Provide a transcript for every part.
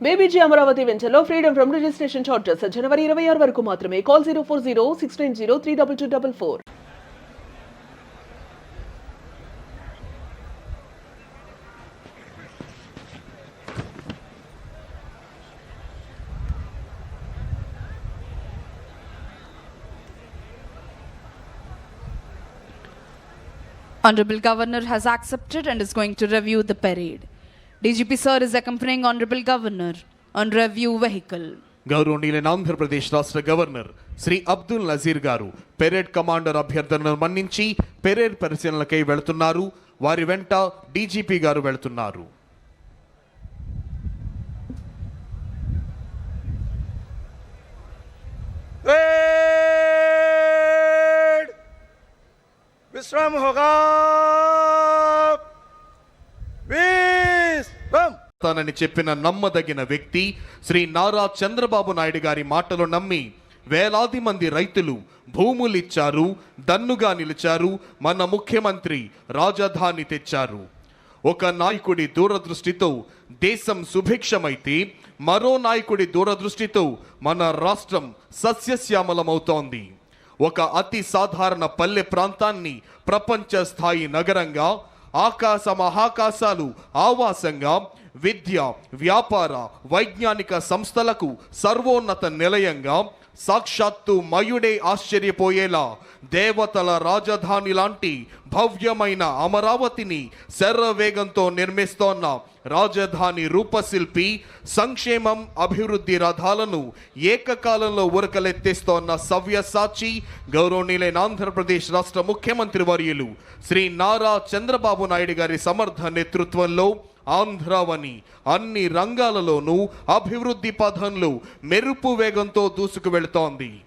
బేబీజీ అమరావతి వెంచర్లో freedom from registration charges జనవరి ఇరవై ఆరు వరకు మాత్రమే call zero four zero six nine zero three double two double four Honorable Governor has accepted and is going to review the parade. DGP sir is accompanying Honorable Governor on review vehicle. గౌరవనీయులైన ఆంధ్రప్రదేశ్ రాష్ట్ర governor Shri Abdul Nazeer గారు parade commander అభ్యర్థనను మన్నించి parade పరిశీలనకై వెళుతున్నారు వారి వెంట DGP గారు వెళుతున్నారు पेड़ विश्राम होगा తానని చెప్పిన నమ్మదగిన వ్యక్తి శ్రీ నారా చంద్రబాబు నాయుడు గారి మాటలు నమ్మి వేలాది మంది రైతులు భూములిచ్చారు దన్నుగా నిలిచారు మన ముఖ్యమంత్రి రాజధాని తెచ్చారు. ఒక నాయకుడి దూరదృష్టితో దేశం సుభిక్షమైతే మరో నాయకుడి దూరదృష్టితో మన రాష్ట్రం సస్యశ్యామలమవుతోంది. ఒక అతి సాధారణ పల్లె ప్రాంతాన్ని ప్రపంచ స్థాయి నగరంగా ఆకాశ మహాకాశాలు ఆవాసంగా విద్య వ్యాపార వైజ్ఞానిక సంస్థలకు సర్వోన్నత నిలయంగా సాక్షాత్తు మయుడే ఆశ్చర్యపోయేలా దేవతల రాజధాని లాంటి భవ్యమైన అమరావతిని శర్రవేగంతో నిర్మిస్తోన్న రాజధాని రూపశిల్పి సంక్షేమం అభివృద్ధి రథాలను ఏకకాలంలో ఉరకలెత్తిస్తోన్న సవ్యసాచి గౌరవనీయులైన ఆంధ్రప్రదేశ్ రాష్ట్ర ముఖ్యమంత్రి వర్యులు శ్రీ నారా చంద్రబాబు నాయుడు గారి సమర్థ నేతృత్వంలో ఆంధ్రావని అన్ని రంగాలలోనూ అభివృద్ధి పథంలో మెరుపు వేగంతో దూసుకు వెళుతోంది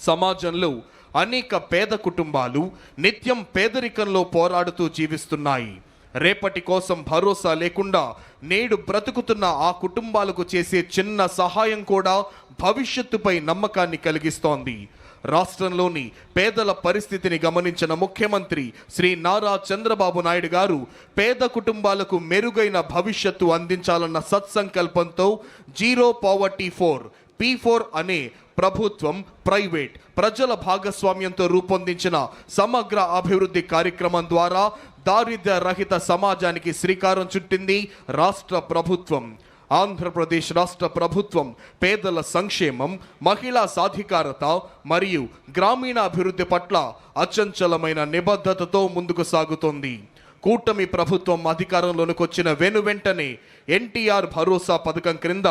సమాజంలో అనేక పేద కుటుంబాలు నిత్యం పేదరికంలో పోరాడుతూ జీవిస్తున్నాయి. రేపటి కోసం భరోసా లేకుండా నేడు బ్రతుకుతున్న ఆ కుటుంబాలకు చేసే చిన్న సహాయం కూడా భవిష్యత్తుపై నమ్మకాన్ని కలిగిస్తోంది. రాష్ట్రంలోని పేదల పరిస్థితిని గమనించిన ముఖ్యమంత్రి శ్రీ నారా చంద్రబాబు నాయుడు గారు పేద కుటుంబాలకు మెరుగైన భవిష్యత్తు అందించాలన్న సత్సంకల్పంతో zero poverty four P four అనే ప్రభుత్వం ప్రైవేట్ ప్రజల భాగస్వామ్యంతో రూపొందించిన సమగ్ర అభివృద్ధి కార్యక్రమం ద్వారా దారిద్ర్య రహిత సమాజానికి శ్రీకారం చుట్టింది రాష్ట్ర ప్రభుత్వం. ఆంధ్రప్రదేశ్ రాష్ట్ర ప్రభుత్వం పేదల సంక్షేమం మహిళా సాధికారత మరియు గ్రామీణాభివృద్ధి పట్ల అచంచలమైన నిబద్ధతతో ముందుకు సాగుతోంది. కూటమి ప్రభుత్వం అధికారంలోనికి వచ్చిన వెను వెంటనే ఎన్టీఆర్ భరోసా పథకం క్రింద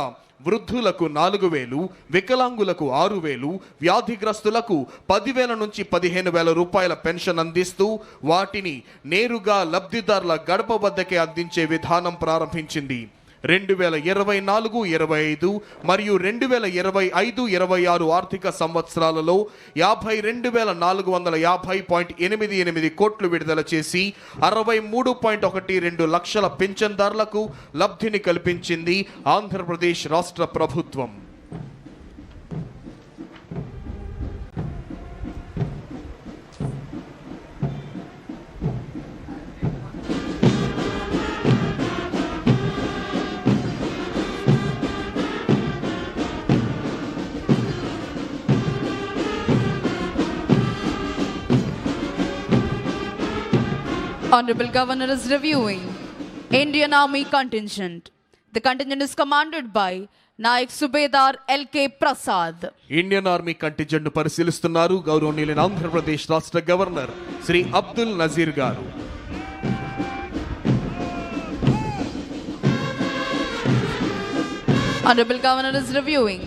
వృద్ధులకు నాలుగు వేలు వికలాంగులకు ఆరు వేలు వ్యాధిగ్రస్తులకు పదివేల నుంచి పదిహేను వేల రూపాయల పెన్షన్ అందిస్తూ వాటిని నేరుగా లబ్ధిదారుల గడప వద్దకే అందించే విధానం ప్రారంభించింది. రెండు వేల ఇరవై నాలుగు ఇరవై ఐదు మరియు రెండు వేల ఇరవై ఐదు ఇరవై ఆరు ఆర్థిక సంవత్సరాలలో యాభై రెండు వేల నాలుగు వందల యాభై పాయింట్ ఎనిమిది ఎనిమిది కోట్లు విడుదల చేసి అరవై మూడు పాయింట్ ఒకటి రెండు లక్షల పింఛన్దారులకు లబ్ధిని కల్పించింది ఆంధ్రప్రదేశ్ రాష్ట్ర ప్రభుత్వం. Honorable Governor is reviewing Indian Army contingent. The contingent is commanded by Naik Subedar L.K. Prasad. Indian army contingent పరిశీలిస్తున్నారు గౌరవనీయులైన ఆంధ్రప్రదేశ్ రాష్ట్ర గవర్నర్ శ్రీ అబ్దుల్ నజీర్ గారు Honorable Governor is reviewing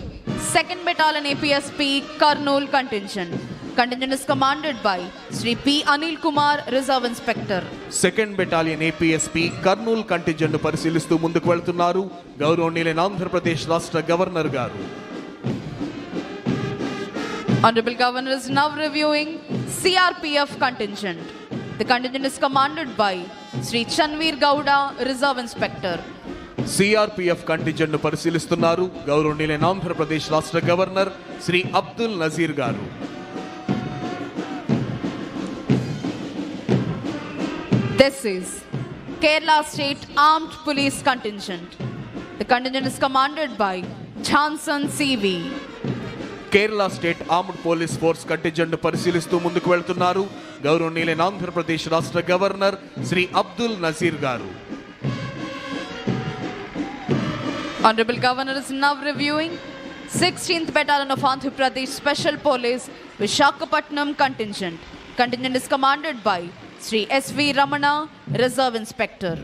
2nd Battalion APSP Karnool contingent. Contingent is commanded by Sri P. Anil Kumar, Reserve Inspector. Second battalion APSP Kurnool contingent పరిశీలిస్తూ ముందుకు వెళ్తున్నారు గౌరవనీయులైన ఆంధ్రప్రదేశ్ రాష్ట్ర governor గారు Honorable Governor is now reviewing CRPF contingent. The contingent is commanded by Sri Chanveer Gowda, Reserve Inspector. CRPF contingent పరిశీలిస్తున్నారు గౌరవనీయులైన ఆంధ్రప్రదేశ్ రాష్ట్ర governor Shri Abdul Nazeer గారు Is Kerala State Armed Police Contingent. The contingent is commanded by Chanson CV. Kerala state armed police force contingent పరిశీలిస్తూ ముందుకు వెళ్తున్నారు గౌరవనీయులైన ఆంధ్రప్రదేశ్ రాష్ట్ర governor Shri Abdul Nazeer గారు Honorable Governor is now reviewing 16th Battalion of Andhra Pradesh Special Police Vishakhapatnam contingent. Contingent is commanded by Sri S.V. Ramana, Reserve Inspector.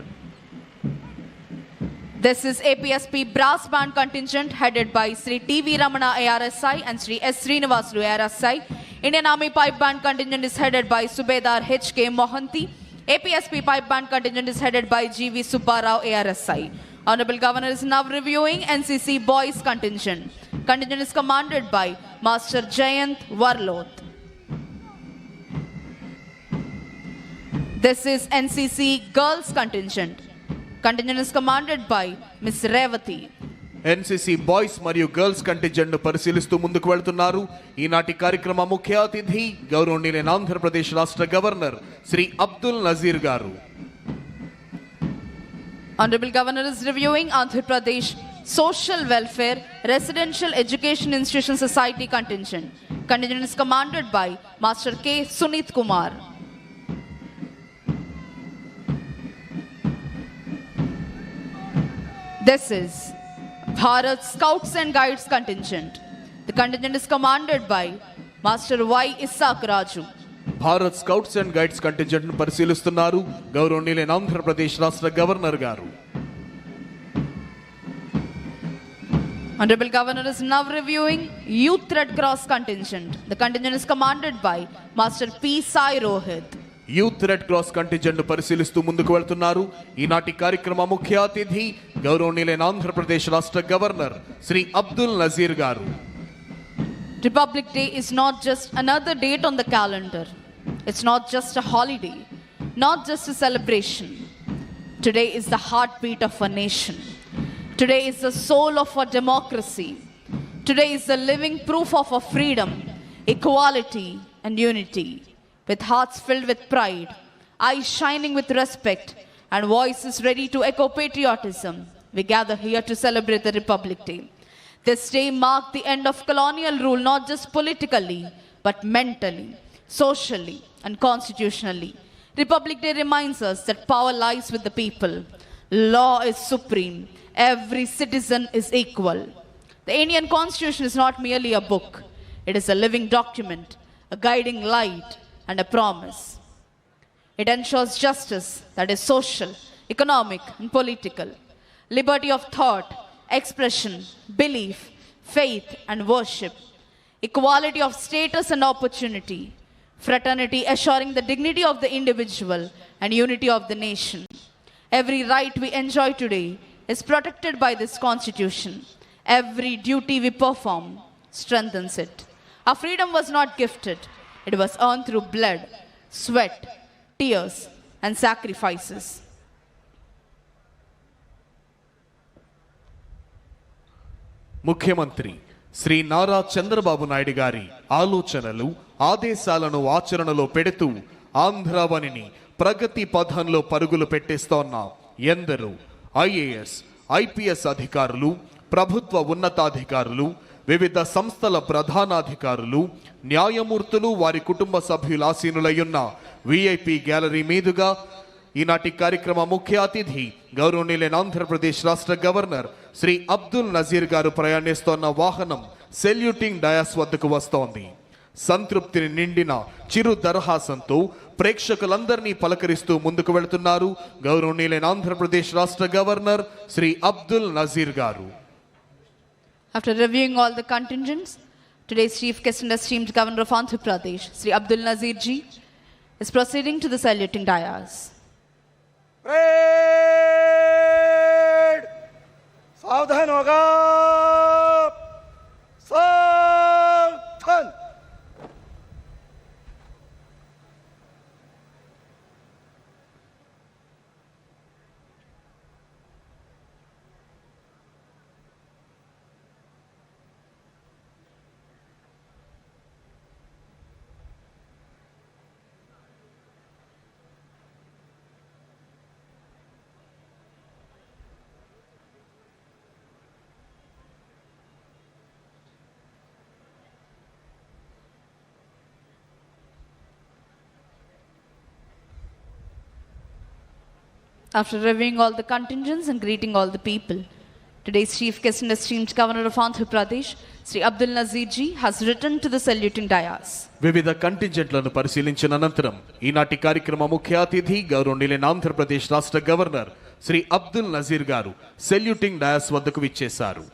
This is APSP Brass Band contingent headed by Sri T.V. Ramana ARSI and Sri S. Srinivasulu ARSI. Indian Army Pipe Band contingent is headed by Subedar H.K. Mohanty. APSP Pipe Band contingent is headed by G.V. Subbarao ARSI. Honorable Governor is now reviewing NCC Boys contingent. Contingent is commanded by Master Jayant Warloth. This is NCC Girls contingent. Contingent is commanded by Miss Revati. NCC boys మరియు girls contingent పరిశీలిస్తూ ముందుకు వెళ్తున్నారు ఈనాటి కార్యక్రమ ముఖ్య అతిథి గౌరవనీయులైన ఆంధ్రప్రదేశ్ రాష్ట్ర గవర్నర్ శ్రీ అబ్దుల్ నజీర్ గారు Honorable Governor is reviewing Andhra Pradesh Social Welfare Residential Education Institution Society contingent. Contingent is commanded by Master K. Sunit Kumar. This is Bharat Scouts and Guides contingent. The contingent is commanded by Master Y. Isak Raju. Bharat scouts and guides contingent పరిశీలిస్తున్నారు గౌరవనీయులైన ఆంధ్రప్రదేశ్ రాష్ట్ర governor గారు Honorable Governor is now reviewing Youth Red Cross contingent. The contingent is commanded by Master P. Sai Rohit. Youth red cross contingent పరిశీలిస్తూ ముందుకు వెళ్తున్నారు. ఈనాటి కార్యక్రమ ముఖ్య అతిథి గౌరవనీయులైన ఆంధ్రప్రదేశ్ రాష్ట్ర గవర్నర్ శ్రీ అబ్దుల్ నజీర్ గారు. Republic day is not just another date on the calendar it's not just a holiday not just celebration today is the heart beat of a nation today is the soul of a democracy today is the living proof of a freedom equality and unity With hearts filled with pride, eyes shining with respect, and voices ready to echo patriotism, we gather here to celebrate the Republic Day. This day marked the end of colonial rule not just politically, but mentally, socially, and constitutionally. Republic Day reminds us that power lies with the people. Law is supreme. Every citizen is equal. The Indian Constitution is not merely a book, it is a living document, a guiding light, and a promise. It ensures justice that is social, economic, and political, liberty of thought, expression, belief, faith, and worship, equality of status and opportunity, fraternity assuring the dignity of the individual and unity of the nation. Every right we enjoy today is protected by this Constitution. Every duty we perform strengthens it. Our freedom was not gifted, it was earned through blood, sweat, tears, and sacrifices. ముఖ్యమంత్రి శ్రీ నారా చంద్రబాబు నాయుడు గారి ఆలోచనలు ఆదేశాలను ఆచరణలో పెడుతూ ఆంధ్రావనిని ప్రగతి పథంలో పరుగులు పెట్టిస్తోన్న ఎందరో IAS IPS అధికారులు ప్రభుత్వ ఉన్నతాధికారులు వివిధ సంస్థల ప్రధానాధికారులు న్యాయమూర్తులు వారి కుటుంబ సభ్యుల ఆసీనులయ్యున్న విఐపి గ్యాలరీ మీదుగా ఈనాటి కార్యక్రమ ముఖ్య అతిథి గౌరవనీయులైన ఆంధ్రప్రదేశ్ రాష్ట్ర గవర్నర్ శ్రీ అబ్దుల్ నజీర్ గారు ప్రయాణిస్తోన్న వాహనం సెల్యూటింగ్ డయాస్ వద్దకు వస్తోంది. సంతృప్తిని నిండిన చిరు దరహాసంతో ప్రేక్షకులందరినీ పలకరిస్తూ ముందుకు వెళుతున్నారు గౌరవనీయులైన ఆంధ్రప్రదేశ్ రాష్ట్ర గవర్నర్ శ్రీ అబ్దుల్ నజీర్ గారు. After reviewing all the contingents, today's chief guest and esteemed governor of Andhra Pradesh, Sri Abdul Nazir ji, is proceeding to the saluting dais. Parade सावधान होगा After reviewing all the contingents and greeting all the people, today's chief guest and esteemed governor of Andhra Pradesh, Sri Abdul Nazir ji, has returned to the saluting dais. వివిధ కంటింజెంట్లను పరిశీలించిన అనంతరం ఈనాటి కార్యక్రమ ముఖ్య అతిథి గౌరవనీయులైన ఆంధ్రప్రదేశ్ రాష్ట్ర గవర్నర్ శ్రీ అబ్దుల్ నజీర్ గారు సెల్యూటింగ్ డయాస్ వద్దకు విచ్చేశారు